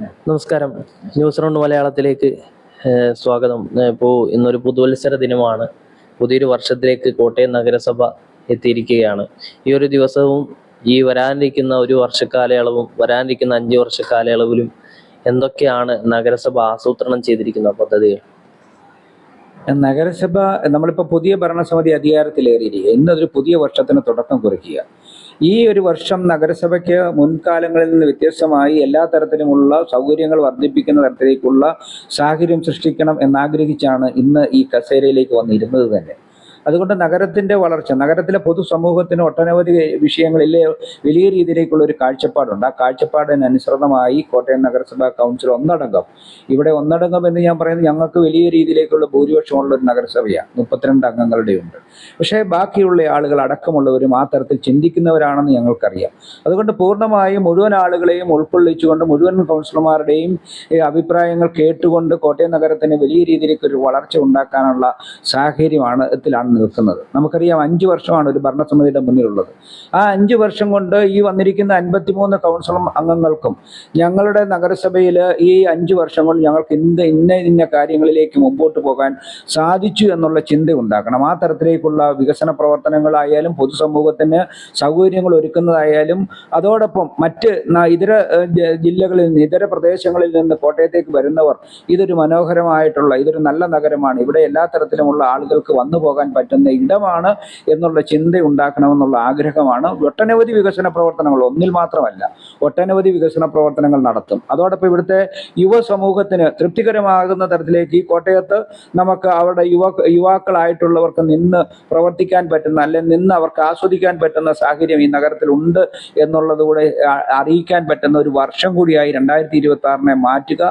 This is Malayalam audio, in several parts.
നമസ്കാരം. ന്യൂസ് റൗണ്ട് മലയാളത്തിലേക്ക് സ്വാഗതം. ഇപ്പോൾ ഇന്നൊരു പുതുവത്സര ദിനമാണ്. പുതിയൊരു വർഷത്തിലേക്ക് കോട്ടയം നഗരസഭ എത്തിയിരിക്കുകയാണ്. ഈ ഒരു ദിവസവും ഈ വരാനിരിക്കുന്ന ഒരു വർഷക്കാലയളവും വരാനിരിക്കുന്ന അഞ്ച് വർഷക്കാലയളവിലും എന്തൊക്കെയാണ് നഗരസഭ ആസൂത്രണം ചെയ്തിരിക്കുന്ന പദ്ധതികൾ? നഗരസഭ നമ്മളിപ്പോൾ പുതിയ ഭരണസമിതി അധികാരത്തിലേറിയിരിക്കുക. ഇന്നതൊരു പുതിയ വർഷത്തിന് തുടക്കം കുറിക്കുക. ഈ ഒരു വർഷം നഗരസഭയ്ക്ക് മുൻകാലങ്ങളിൽ നിന്ന് വ്യത്യസ്തമായി എല്ലാ തരത്തിലുമുള്ള സൗകര്യങ്ങൾ വർദ്ധിപ്പിക്കുന്ന തരത്തിലേക്കുള്ള സാഹചര്യം സൃഷ്ടിക്കണം എന്നാഗ്രഹിച്ചാണ് ഇന്ന് ഈ കസേരയിലേക്ക് വന്നിരുന്നത് തന്നെ. അതുകൊണ്ട് നഗരത്തിന്റെ വളർച്ച നഗരത്തിലെ പൊതുസമൂഹത്തിന് ഒട്ടനവധി വിഷയങ്ങളിലെ വലിയ രീതിയിലേക്കുള്ള ഒരു കാഴ്ചപ്പാടുണ്ട്. ആ കാഴ്ചപ്പാടിനനുസൃതമായി കോട്ടയം നഗരസഭാ കൗൺസിൽ ഒന്നടങ്കം ഇവിടെ ഒന്നടങ്കം എന്ന് ഞാൻ പറയുന്നത് ഞങ്ങൾക്ക് വലിയ രീതിയിലേക്കുള്ള ഭൂരിപക്ഷമുള്ള ഒരു നഗരസഭയാണ്. മുപ്പത്തിരണ്ട് അംഗങ്ങളുടെ ഉണ്ട്. പക്ഷേ ബാക്കിയുള്ള ആളുകൾ അടക്കമുള്ളവരും ആ തരത്തിൽ ചിന്തിക്കുന്നവരാണെന്ന് ഞങ്ങൾക്കറിയാം. അതുകൊണ്ട് പൂർണമായും മുഴുവൻ ആളുകളെയും ഉൾക്കൊള്ളിച്ചുകൊണ്ട് മുഴുവൻ കൗൺസിലർമാരുടെയും അഭിപ്രായങ്ങൾ കേട്ടുകൊണ്ട് കോട്ടയം നഗരത്തിന് വലിയ രീതിയിലേക്ക് ഒരു വളർച്ച ഉണ്ടാക്കാനുള്ള സാഹചര്യമാണ് ത്തിലാണ് നിൽക്കുന്നത്. നമുക്കറിയാം അഞ്ച് വർഷമാണ് ഒരു ഭരണസമിതിയുടെ മുന്നിലുള്ളത്. ആ അഞ്ച് വർഷം കൊണ്ട് ഈ വന്നിരിക്കുന്ന അൻപത്തിമൂന്ന് കൗൺസിൽ അംഗങ്ങൾക്കും ഞങ്ങളുടെ നഗരസഭയിൽ ഈ അഞ്ച് വർഷം കൊണ്ട് ഞങ്ങൾക്ക് ഇന്ന് ഇന്ന ഇന്ന കാര്യങ്ങളിലേക്ക് മുമ്പോട്ട് പോകാൻ സാധിച്ചു എന്നുള്ള ചിന്ത ഉണ്ടാക്കണം ആ തരത്തിലേക്കുള്ള വികസന പ്രവർത്തനങ്ങളായാലും പൊതുസമൂഹത്തിന് സൗകര്യങ്ങൾ ഒരുക്കുന്നതായാലും അതോടൊപ്പം മറ്റ് ഇതര ജില്ലകളിൽ നിന്ന് ഇതര പ്രദേശങ്ങളിൽ നിന്ന് കോട്ടയത്തേക്ക് വരുന്നവർ ഇതൊരു മനോഹരമായിട്ടുള്ള ഇതൊരു നല്ല നഗരമാണ്. ഇവിടെ എല്ലാ തരത്തിലുമുള്ള ആളുകൾക്ക് വന്നു പോകാൻ പറ്റുന്ന ഇടമാണ് എന്നുള്ള ചിന്ത ഉണ്ടാക്കണമെന്നുള്ള ആഗ്രഹമാണ് ഒട്ടനവധി വികസന പ്രവർത്തനങ്ങൾ. ഒന്നിൽ മാത്രമല്ല ഒട്ടനവധി വികസന പ്രവർത്തനങ്ങൾ നടത്തും. അതോടൊപ്പം ഇവിടുത്തെ യുവസമൂഹത്തിന് തൃപ്തികരമാകുന്ന തരത്തിലേക്ക് ഈ കോട്ടയത്ത് നമുക്ക് അവരുടെ യുവ യുവാക്കളായിട്ടുള്ളവർക്ക് നിന്ന് പ്രവർത്തിക്കാൻ പറ്റുന്ന അല്ലെങ്കിൽ നിന്ന് അവർക്ക് ആസ്വദിക്കാൻ പറ്റുന്ന സാഹചര്യം ഈ നഗരത്തിൽ ഉണ്ട് എന്നുള്ളത് കൂടെ അറിയിക്കാൻ പറ്റുന്ന ഒരു വർഷം കൂടിയായി രണ്ടായിരത്തി ഇരുപത്തി ആറിനെ മാറ്റുക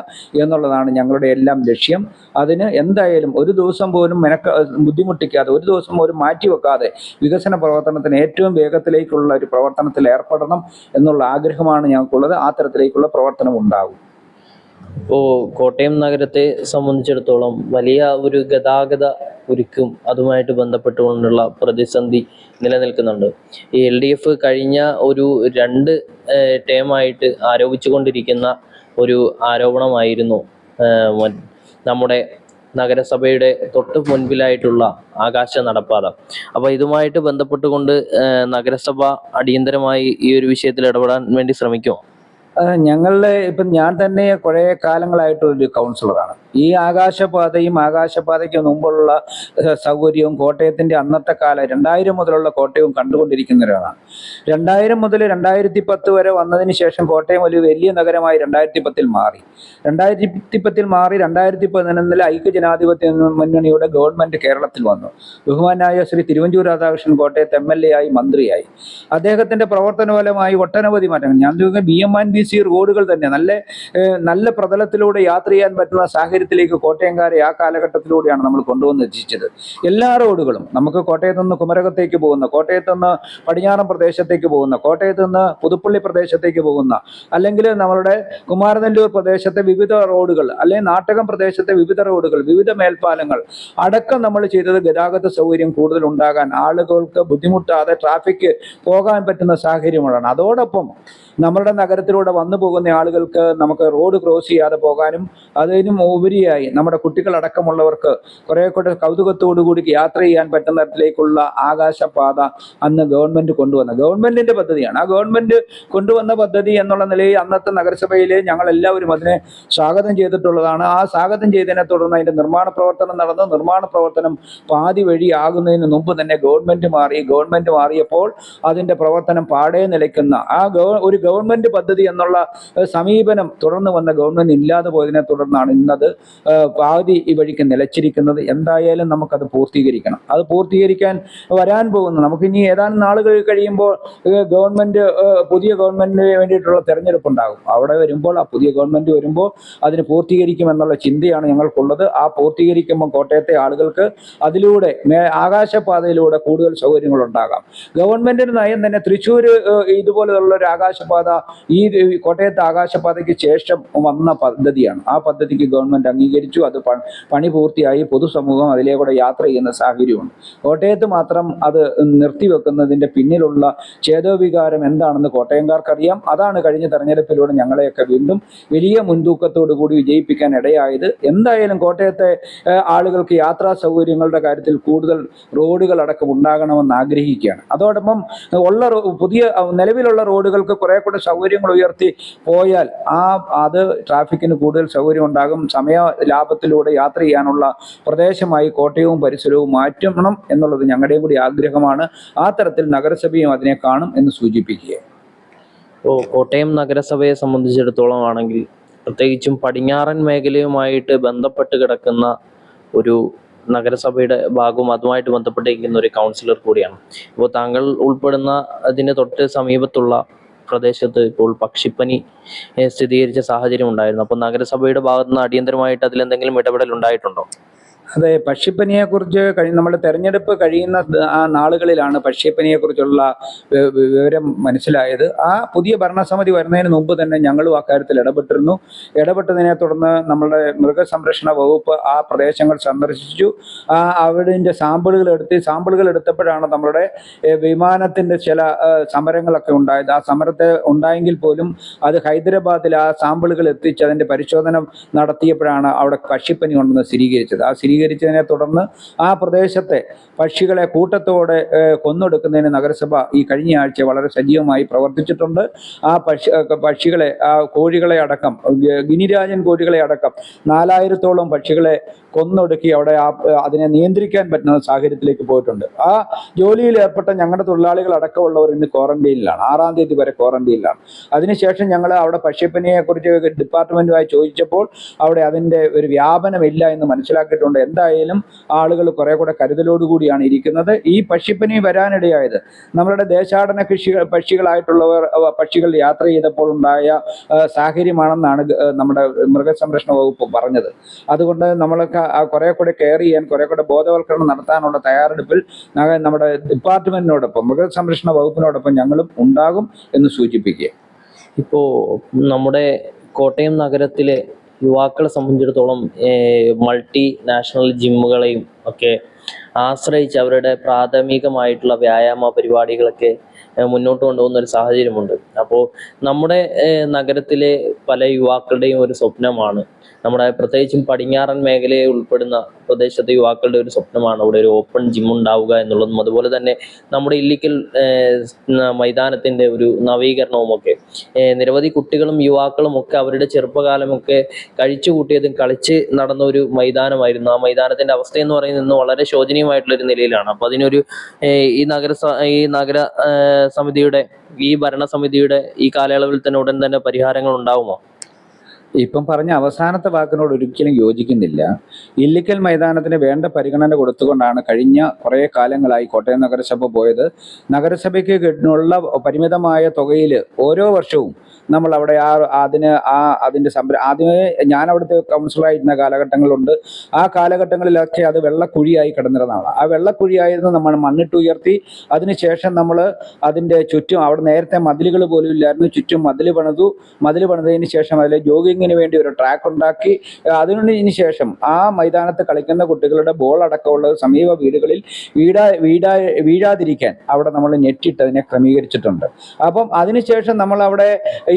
എന്നുള്ളതാണ് ഞങ്ങളുടെ എല്ലാം ലക്ഷ്യം. അതിന് എന്തായാലും ഒരു ദിവസം പോലും മെനക്ക ബുദ്ധിമുട്ടിക്കാതെ ഒരു ദിവസം ഒരു മാറ്റിവെക്കാതെ വികസന പ്രവർത്തനത്തിന് ഏറ്റവും വേഗത്തിലേക്കുള്ള ഒരു പ്രവർത്തനത്തിൽ ഏർപ്പെടണം എന്നുള്ള ആഗ്രഹമാണ് ഞങ്ങൾക്കുള്ളത്. ആ തരത്തിലേക്കുള്ള പ്രവർത്തനം ഉണ്ടാകും. ഇപ്പോൾ കോട്ടയം നഗരത്തെ സംബന്ധിച്ചിടത്തോളം വലിയ ഒരു ഗതാഗത ഒരുക്കും അതുമായിട്ട് ബന്ധപ്പെട്ടുകൊണ്ടുള്ള പ്രതിസന്ധി നിലനിൽക്കുന്നുണ്ട്. ഈ എൽ ഡി എഫ് കഴിഞ്ഞ ഒരു രണ്ട് ടേമായിട്ട് ആരോപിച്ചുകൊണ്ടിരിക്കുന്ന ഒരു ആരോപണമായിരുന്നു നമ്മുടെ നഗരസഭയുടെ തൊട്ട് മുൻപിലായിട്ടുള്ള ആകാശ നടപ്പാത. അപ്പോൾ ഇതുമായിട്ട് ബന്ധപ്പെട്ടുകൊണ്ട് നഗരസഭ അടിയന്തരമായി ഈ ഒരു വിഷയത്തിൽ ഇടപെടാൻ വേണ്ടി ശ്രമിക്കുമോ? ഞങ്ങളുടെ ഇപ്പം ഞാൻ തന്നെ കുറേ കാലങ്ങളായിട്ടൊരു കൗൺസിലറാണ്. ഈ ആകാശപാതയും ആകാശപാതയ്ക്ക് മുമ്പുള്ള സൗകര്യവും കോട്ടയത്തിന്റെ അന്നത്തെ കാലം രണ്ടായിരം മുതലുള്ള കോട്ടയവും കണ്ടുകൊണ്ടിരിക്കുന്ന ഒരാളാണ് രണ്ടായിരം മുതൽ രണ്ടായിരത്തി പത്ത് വരെ വന്നതിന് ശേഷം കോട്ടയം ഒരു വലിയ നഗരമായി രണ്ടായിരത്തി പത്തിൽ മാറി. രണ്ടായിരത്തി പത്തിൽ മാറി രണ്ടായിരത്തി പതിനൊന്നിൽ ഐക്യ ജനാധിപത്യ മുന്നണിയുടെ ഗവൺമെന്റ് കേരളത്തിൽ വന്നു. ബഹുമാനായ ശ്രീ തിരുവഞ്ചൂർ രാധാകൃഷ്ണൻ കോട്ടയത്ത് എം എൽ എ ആയി മന്ത്രിയായി. അദ്ദേഹത്തിന്റെ പ്രവർത്തന ഫലമായി ഒട്ടനവധി മാറ്റങ്ങൾ. ഞാൻ B M and B C റോഡുകൾ തന്നെ. നല്ല നല്ല പ്രതലത്തിലൂടെ യാത്ര ചെയ്യാൻ പറ്റുന്ന സാഹചര്യത്തിലേക്ക് കോട്ടയംകാരെ ആ കാലഘട്ടത്തിലൂടെയാണ് നമ്മൾ കൊണ്ടുവന്ന് എത്തിച്ചത്. എല്ലാ റോഡുകളും നമുക്ക് കോട്ടയത്ത് നിന്ന് കുമരകത്തേക്ക് പോകുന്ന കോട്ടയത്ത് നിന്ന് പടിഞ്ഞാറൻ പ്രദേശത്തേക്ക് പോകുന്ന കോട്ടയത്ത് നിന്ന് പുതുപ്പള്ളി പ്രദേശത്തേക്ക് പോകുന്ന അല്ലെങ്കിൽ നമ്മളുടെ കുമാരനെല്ലൂർ പ്രദേശത്തെ വിവിധ റോഡുകൾ അല്ലെങ്കിൽ നാട്ടകം പ്രദേശത്തെ വിവിധ റോഡുകൾ വിവിധ മേൽപ്പാലങ്ങൾ അടക്കം നമ്മൾ ചെയ്തത് ഗതാഗത സൗകര്യം കൂടുതൽ ഉണ്ടാകാൻ ആളുകൾക്ക് ബുദ്ധിമുട്ടാതെ ട്രാഫിക് പോകാൻ പറ്റുന്ന സാഹചര്യങ്ങളാണ്. അതോടൊപ്പം നമ്മളുടെ നഗരത്തിലൂടെ വന്നു പോകുന്ന ആളുകൾക്ക് നമുക്ക് റോഡ് ക്രോസ് ചെയ്യാതെ പോകാനും അതിനും ഉപരിയായി നമ്മുടെ കുട്ടികളടക്കമുള്ളവർക്ക് കുറെ കൂടെ കൗതുകത്തോടു കൂടി യാത്ര ചെയ്യാൻ പറ്റുന്ന തരത്തിലേക്കുള്ള ആകാശപാത അന്ന് ഗവൺമെന്റ് കൊണ്ടുവന്ന. ഗവൺമെന്റിന്റെ പദ്ധതിയാണ്. ആ ഗവൺമെന്റ് കൊണ്ടുവന്ന പദ്ധതി എന്നുള്ള നിലയിൽ അന്നത്തെ നഗരസഭയിൽ ഞങ്ങൾ എല്ലാവരും അതിനെ സ്വാഗതം ചെയ്തിട്ടുള്ളതാണ്. ആ സ്വാഗതം ചെയ്തതിനെ തുടർന്ന് അതിന്റെ നിർമ്മാണ പ്രവർത്തനം നടന്നു. നിർമ്മാണ പ്രവർത്തനം പാതി വഴിയാകുന്നതിന് മുമ്പ് തന്നെ ഗവൺമെന്റ് മാറി ഗവൺമെന്റ് മാറിയപ്പോൾ അതിന്റെ പ്രവർത്തനം പാടേ നിലയ്ക്കുന്ന ആ ഒരു ഗവൺമെന്റ് പദ്ധതി എന്നുള്ള സമീപനം തുടർന്ന് വന്ന ഗവൺമെന്റ് ഇല്ലാതെ പോയതിനെ തുടർന്നാണ് ഇന്നത് പാതി ഈ വഴിക്ക് നിലച്ചിരിക്കുന്നത്. എന്തായാലും നമുക്കത് പൂർത്തീകരിക്കണം. അത് പൂർത്തീകരിക്കാൻ വരാൻ പോകുന്നു. നമുക്ക് ഇനി ഏതാനും നാളുകൾ കഴിയുമ്പോൾ ഗവൺമെന്റ് പുതിയ ഗവൺമെന്റിന് വേണ്ടിയിട്ടുള്ള തെരഞ്ഞെടുപ്പ് ഉണ്ടാകും അവിടെ വരുമ്പോൾ ആ പുതിയ ഗവൺമെന്റ് വരുമ്പോൾ അതിന് പൂർത്തീകരിക്കുമെന്നുള്ള ചിന്തയാണ് ഞങ്ങൾക്കുള്ളത്. ആ പൂർത്തീകരിക്കുമ്പോൾ കോട്ടയത്തെ ആളുകൾക്ക് അതിലൂടെ ആകാശപാതയിലൂടെ കൂടുതൽ സൗകര്യങ്ങൾ ഉണ്ടാകാം ഗവൺമെന്റിന്റെ നയം തന്നെ തൃശ്ശൂർ ഇതുപോലെയുള്ള ഒരു ആകാശപാത ഈ കോട്ടയത്ത് ആകാശപാതയ്ക്ക് ശേഷം വന്ന പദ്ധതിയാണ്. ആ പദ്ധതിക്ക് ഗവൺമെന്റ് അംഗീകരിച്ചു. അത് പണി പൂർത്തിയായി. പൊതുസമൂഹം അതിലേക്കൂടെ യാത്ര ചെയ്യുന്ന സാഹചര്യമുണ്ട് കോട്ടയത്ത് മാത്രം അത് നിർത്തിവെക്കുന്നതിന്റെ പിന്നിലുള്ള ചേതോവികാരം എന്താണെന്ന് കോട്ടയംകാർക്കറിയാം. അതാണ് കഴിഞ്ഞ തെരഞ്ഞെടുപ്പിലൂടെ ഞങ്ങളെയൊക്കെ വീണ്ടും വലിയ മുൻതൂക്കത്തോടു കൂടി വിജയിപ്പിക്കാൻ ഇടയായത്. എന്തായാലും കോട്ടയത്തെ ആളുകൾക്ക് യാത്രാ സൗകര്യങ്ങളുടെ കാര്യത്തിൽ കൂടുതൽ റോഡുകൾ അടക്കം ഉണ്ടാകണമെന്ന് ആഗ്രഹിക്കുകയാണ്. അതോടൊപ്പം ഉള്ള പുതിയ നിലവിലുള്ള റോഡുകൾക്ക് കുറെ കൂടെ സൗകര്യങ്ങൾ ഉയർത്തി പോയാൽ ആ അത് ട്രാഫിക്കിന് കൂടുതൽ സൗകര്യം ഉണ്ടാകും. സമയ ലാഭത്തിലൂടെ യാത്ര ചെയ്യാനുള്ള പ്രദേശമായി കോട്ടയവും പരിസരവും മാറ്റണം എന്നുള്ളത് ഞങ്ങളുടെയും കൂടി ആഗ്രഹമാണ്. ആ തരത്തിൽ നഗരസഭയും അതിനെ കാണും എന്ന് സൂചിപ്പിക്കുക ഓ കോട്ടയം നഗരസഭയെ സംബന്ധിച്ചിടത്തോളം ആണെങ്കിൽ പ്രത്യേകിച്ചും പടിഞ്ഞാറൻ മേഖലയുമായിട്ട് ബന്ധപ്പെട്ട് കിടക്കുന്ന ഒരു നഗരസഭയുടെ ഭാഗവും അതുമായിട്ട് ബന്ധപ്പെട്ടിരിക്കുന്ന ഒരു കൗൺസിലർ കൂടിയാണ്. ഇപ്പോൾ താങ്കൾ ഉൾപ്പെടുന്ന അതിന് തൊട്ട് സമീപത്തുള്ള പ്രദേശത്ത് ഇപ്പോൾ പക്ഷിപ്പനി സ്ഥിരീകരിച്ച സാഹചര്യം ഉണ്ടായിരുന്നു. അപ്പോൾ നഗരസഭയുടെ ഭാഗത്തുനിന്ന് അടിയന്തരമായിട്ട് അതിലെന്തെങ്കിലും ഇടപെടൽ ഉണ്ടായിട്ടുണ്ടോ? അതെ പക്ഷിപ്പനിയെക്കുറിച്ച് കഴി നമ്മൾ തെരഞ്ഞെടുപ്പ് കഴിയുന്ന ആ നാളുകളിലാണ് പക്ഷിപ്പനിയെക്കുറിച്ചുള്ള വിവരം മനസ്സിലായത്. ആ പുതിയ ഭരണസമിതി വരുന്നതിന് മുമ്പ് തന്നെ ഞങ്ങളും അക്കാര്യത്തിൽ ഇടപെട്ടിരുന്നു. ഇടപെട്ടതിനെ തുടർന്ന് നമ്മളുടെ മൃഗസംരക്ഷണ വകുപ്പ് ആ പ്രദേശങ്ങൾ സന്ദർശിച്ചു. ആ അവിടെ സാമ്പിളുകൾ എടുത്ത് സാമ്പിളുകൾ എടുത്തപ്പോഴാണ് നമ്മുടെ വിമാനത്തിന്റെ ചില സമരങ്ങളൊക്കെ ഉണ്ടായത്. ആ സമരത്തെ ഉണ്ടായെങ്കിൽ പോലും അത് ഹൈദരാബാദിൽ ആ സാമ്പിളുകൾ എത്തിച്ച് അതിന്റെ പരിശോധന നടത്തിയപ്പോഴാണ് അവിടെ പക്ഷിപ്പനി ഉണ്ടെന്ന് സ്ഥിരീകരിച്ചത്. ആ സ്ഥിരീകരിച്ചതിനെ തുടർന്ന് ആ പ്രദേശത്തെ പക്ഷികളെ കൂട്ടത്തോടെ കൊന്നൊടുക്കുന്നതിന് നഗരസഭ ഈ കഴിഞ്ഞ ആഴ്ച വളരെ സജീവമായി പ്രവർത്തിച്ചിട്ടുണ്ട്. ആ പക്ഷി പക്ഷികളെ ആ കോഴികളെ അടക്കം ഗിനിരാജൻ കോഴികളെ അടക്കം നാലായിരത്തോളം പക്ഷികളെ കൊന്നൊടുക്കി അവിടെ ആ അതിനെ നിയന്ത്രിക്കാൻ പറ്റുന്ന സാഹചര്യത്തിലേക്ക് പോയിട്ടുണ്ട്. ആ ജോലിയിൽ ഏർപ്പെട്ട ഞങ്ങളുടെ തൊഴിലാളികൾ അടക്കമുള്ളവർ ഇന്ന് ക്വാറന്റൈനിലാണ് ആറാം തീയതി വരെ ക്വാറന്റൈനിലാണ്. അതിനുശേഷം ഞങ്ങൾ അവിടെ പക്ഷിപ്പനിയെ കുറിച്ച് ഡിപ്പാർട്ട്മെന്റുമായി ചോദിച്ചപ്പോൾ അവിടെ അതിന്റെ ഒരു വ്യാപനമില്ല എന്ന് മനസ്സിലാക്കിയിട്ടുണ്ട്. എന്തായാലും ആളുകൾ കുറെ കൂടെ കരുതലോടുകൂടിയാണ് ഇരിക്കുന്നത്. ഈ പക്ഷിപ്പനി വരാനിടയായത് നമ്മളുടെ ദേശാടന കൃഷികൾ പക്ഷികളായിട്ടുള്ളവർ പക്ഷികൾ യാത്ര ചെയ്തപ്പോൾ ഉണ്ടായ സാഹചര്യമാണെന്നാണ് നമ്മുടെ മൃഗസംരക്ഷണ വകുപ്പ് പറഞ്ഞത്. അതുകൊണ്ട് നമ്മളൊക്കെ ആ കുറെ കൂടെ കെയർ ചെയ്യാൻ കുറെ കൂടെ ബോധവൽക്കരണം നടത്താനുള്ള തയ്യാറെടുപ്പിൽ നമ്മുടെ ഡിപ്പാർട്ട്മെന്റിനോടൊപ്പം മൃഗസംരക്ഷണ വകുപ്പിനോടൊപ്പം ഞങ്ങളും ഉണ്ടാകും എന്ന് സൂചിപ്പിക്കുക. ഇപ്പോൾ നമ്മുടെ കോട്ടയം നഗരത്തിലെ യുവാക്കളെ സംബന്ധിച്ചിടത്തോളം മൾട്ടി നാഷണൽ ജിമ്മുകളെയും ഒക്കെ ആശ്രയിച്ച് അവരുടെ പ്രാഥമികമായിട്ടുള്ള വ്യായാമ പരിപാടികളൊക്കെ മുന്നോട്ട് കൊണ്ടുപോകുന്ന ഒരു സാഹചര്യമുണ്ട്. അപ്പോൾ നമ്മുടെ നഗരത്തിലെ പല യുവാക്കളുടെയും ഒരു സ്വപ്നമാണ്. നമ്മുടെ പ്രത്യേകിച്ചും പടിഞ്ഞാറൻ മേഖലയെ ഉൾപ്പെടുന്ന പ്രദേശത്തെ യുവാക്കളുടെ ഒരു സ്വപ്നമാണ് അവിടെ ഒരു ഓപ്പൺ ജിം ഉണ്ടാവുക എന്നുള്ളതും അതുപോലെ തന്നെ നമ്മുടെ ഇല്ലിക്കൽ മൈതാനത്തിന്റെ ഒരു നവീകരണവും ഒക്കെ നിരവധി കുട്ടികളും യുവാക്കളും ഒക്കെ അവരുടെ ചെറുപ്പകാലമൊക്കെ കഴിച്ചു കൂട്ടിയതും കളിച്ച് നടന്ന ഒരു മൈതാനമായിരുന്നു. ആ മൈതാനത്തിന്റെ അവസ്ഥ എന്ന് പറയുന്നത് വളരെ ശോചനീയമായിട്ടുള്ള ഒരു നിലയിലാണ്. അപ്പൊ അതിനൊരു ഈ നഗര ഈ നഗര സമിതിയുടെ ഈ ഭരണസമിതിയുടെ ഈ കാലയളവിൽ തന്നെ ഉടൻ തന്നെ പരിഹാരങ്ങൾ ഉണ്ടാവുമോ? ഇപ്പം പറഞ്ഞ അവസാനത്തെ വാക്കിനോട് ഒരിക്കലും യോജിക്കുന്നില്ല. ഇല്ലിക്കൽ മൈതാനത്തിന് വേണ്ട പരിഗണന കൊടുത്തുകൊണ്ടാണ് കഴിഞ്ഞ കുറേ കാലങ്ങളായി കോട്ടയം നഗരസഭ പോയത്. നഗരസഭയ്ക്ക് കിട്ടുന്നുള്ള പരിമിതമായ തുകയിൽ ഓരോ വർഷവും നമ്മൾ അവിടെ ആ അതിന് ആ അതിന്റെ സംര ആദ്യമേ ഞാൻ അവിടുത്തെ കൗൺസിലറായിരുന്ന കാലഘട്ടങ്ങളുണ്ട്. ആ കാലഘട്ടങ്ങളിലൊക്കെ അത് വെള്ളക്കുഴിയായി കിടന്നിരുന്നതാണ്. ആ വെള്ളക്കുഴിയായിരുന്നു നമ്മൾ മണ്ണിട്ട് ഉയർത്തി അതിനുശേഷം നമ്മൾ അതിന്റെ ചുറ്റും അവിടെ നേരത്തെ മതിലുകൾ പോലും ഇല്ലായിരുന്നു. ചുറ്റും മതിൽ പണിതു മതിൽ പണിതതിന് ശേഷം അതിൽ ജോഗിങ്ങിന് വേണ്ടി ഒരു ട്രാക്ക് ഉണ്ടാക്കി. അതിനു ശേഷം ആ മൈതാനത്ത് കളിക്കുന്ന കുട്ടികളുടെ ബോൾ അടക്കമുള്ളത് സമീപ വീടുകളിൽ വീടാ വീടാ വീഴാതിരിക്കാൻ അവിടെ നമ്മൾ നെറ്റിട്ട് അതിനെ ക്രമീകരിച്ചിട്ടുണ്ട്. അപ്പം അതിനുശേഷം നമ്മൾ അവിടെ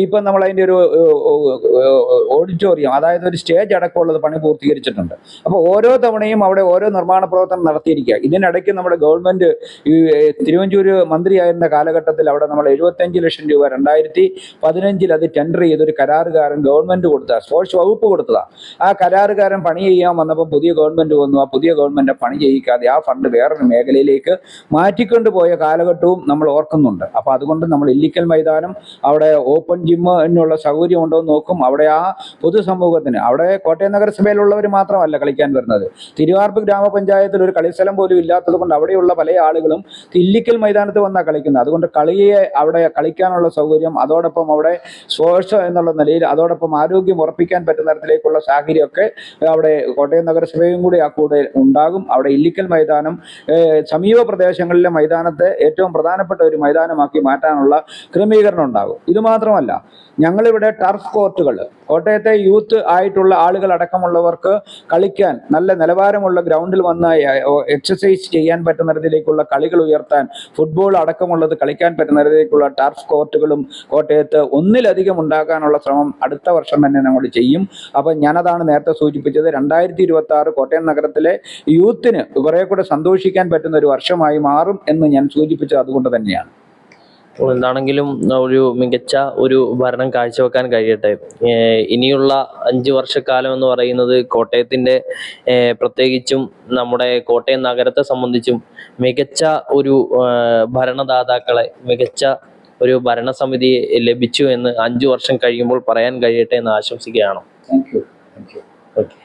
ഇപ്പം നമ്മൾ അതിന്റെ ഒരു ഓഡിറ്റോറിയം അതായത് ഒരു സ്റ്റേജ് അടക്കമുള്ളത് പണി പൂർത്തീകരിച്ചിട്ടുണ്ട്. അപ്പോൾ ഓരോ തവണയും അവിടെ ഓരോ നിർമ്മാണ പ്രവർത്തനം നടത്തിയിരിക്കുക. ഇതിനിടയ്ക്ക് നമ്മുടെ ഗവൺമെന്റ് ഈ തിരുവഞ്ചൂർ മന്ത്രിയായിരുന്ന കാലഘട്ടത്തിൽ അവിടെ നമ്മൾ എഴുപത്തഞ്ച് ലക്ഷം രൂപ രണ്ടായിരത്തി പതിനഞ്ചിൽ അത് ടെൻഡർ ചെയ്തൊരു കരാറുകാരൻ ഗവൺമെന്റ് കൊടുത്ത സ്പോർട്സ് വകുപ്പ് കൊടുത്തതാണ് ആ കരാറുകാരൻ പണി ചെയ്യാൻ വന്നപ്പോൾ പുതിയ ഗവൺമെന്റ് വന്നു. ആ പുതിയ ഗവൺമെന്റ് പണി ചെയ്യിക്കാതെ ആ ഫണ്ട് വേറൊരു മേഖലയിലേക്ക് മാറ്റിക്കൊണ്ടുപോയ കാലഘട്ടവും നമ്മൾ ഓർക്കുന്നുണ്ട്. അപ്പോൾ അതുകൊണ്ട് നമ്മൾ ഇല്ലിക്കൽ മൈതാനം അവിടെ ഓപ്പൺ ജിമ്മിനുള്ള സൗകര്യം ഉണ്ടോ എന്ന് നോക്കും. അവിടെ ആ പൊതുസമൂഹത്തിന് അവിടെ കോട്ടയം നഗരസഭയിലുള്ളവർ മാത്രമല്ല കളിക്കാൻ വരുന്നത്. തിരുവാർപ്പ് ഗ്രാമപഞ്ചായത്തിൽ ഒരു കളിസ്ഥലം പോലും ഇല്ലാത്തത് കൊണ്ട് അവിടെയുള്ള പല ആളുകളും തില്ലിക്കൽ മൈതാനത്ത് വന്നാണ് കളിക്കുന്നത്. അതുകൊണ്ട് കളിയെ അവിടെ കളിക്കാനുള്ള സൗകര്യം അതോടൊപ്പം അവിടെ സ്പോർട്സ് എന്നുള്ള നിലയിൽ അതോടൊപ്പം ആരോഗ്യം ഉറപ്പിക്കാൻ പറ്റുന്ന തരത്തിലേക്കുള്ള സാഹചര്യമൊക്കെ അവിടെ കോട്ടയം നഗരസഭയും കൂടി ആ കൂടെ ഉണ്ടാകും. അവിടെ ഇല്ലിക്കൽ മൈതാനം സമീപ പ്രദേശങ്ങളിലെ മൈതാനത്തെ ഏറ്റവും പ്രധാനപ്പെട്ട ഒരു മൈതാനമാക്കി മാറ്റാനുള്ള ക്രമീകരണം ഉണ്ടാകും. ഇത് മാത്രമല്ല ഞങ്ങളിവിടെ ടർഫ് കോർട്ടുകൾ കോട്ടയത്തെ യൂത്ത് ആയിട്ടുള്ള ആളുകൾ അടക്കമുള്ളവർക്ക് കളിക്കാൻ നല്ല നിലവാരമുള്ള ഗ്രൗണ്ടിൽ വന്ന് എക്സസൈസ് ചെയ്യാൻ പറ്റുന്ന തരത്തിലേക്കുള്ള കളികൾ ഉയർത്താൻ ഫുട്ബോൾ അടക്കമുള്ളത് കളിക്കാൻ പറ്റുന്ന തരത്തിലേക്കുള്ള ടർഫ് കോർട്ടുകളും കോട്ടയത്ത് ഒന്നിലധികം ഉണ്ടാക്കാനുള്ള ശ്രമം അടുത്ത വർഷം തന്നെ ഞങ്ങൾ ചെയ്യും. അപ്പം ഞാനതാണ് നേരത്തെ സൂചിപ്പിച്ചത് രണ്ടായിരത്തി ഇരുപത്തി ആറ് കോട്ടയം നഗരത്തിലെ യൂത്തിന് കുറേ കൂടെ സന്തോഷിക്കാൻ പറ്റുന്ന ഒരു വർഷമായി മാറും എന്ന് ഞാൻ സൂചിപ്പിച്ചത് അതുകൊണ്ട് തന്നെയാണ്. എന്താണെങ്കിലും ഒരു മികച്ച ഒരു ഭരണം കാഴ്ചവെക്കാൻ കഴിയട്ടെ. ഇനിയുള്ള അഞ്ച് വർഷക്കാലം എന്ന് പറയുന്നത് കോട്ടയത്തിന്റെ പ്രത്യേകിച്ചും നമ്മുടെ കോട്ടയം നഗരത്തെ സംബന്ധിച്ചും മികച്ച ഒരു ഭരണദാതാക്കളെ മികച്ച ഒരു ഭരണസമിതി ലഭിച്ചു എന്ന് അഞ്ചു വർഷം കഴിയുമ്പോൾ പറയാൻ കഴിയട്ടെ എന്ന് ആശംസിക്കുകയാണ്. Thank you thank you okay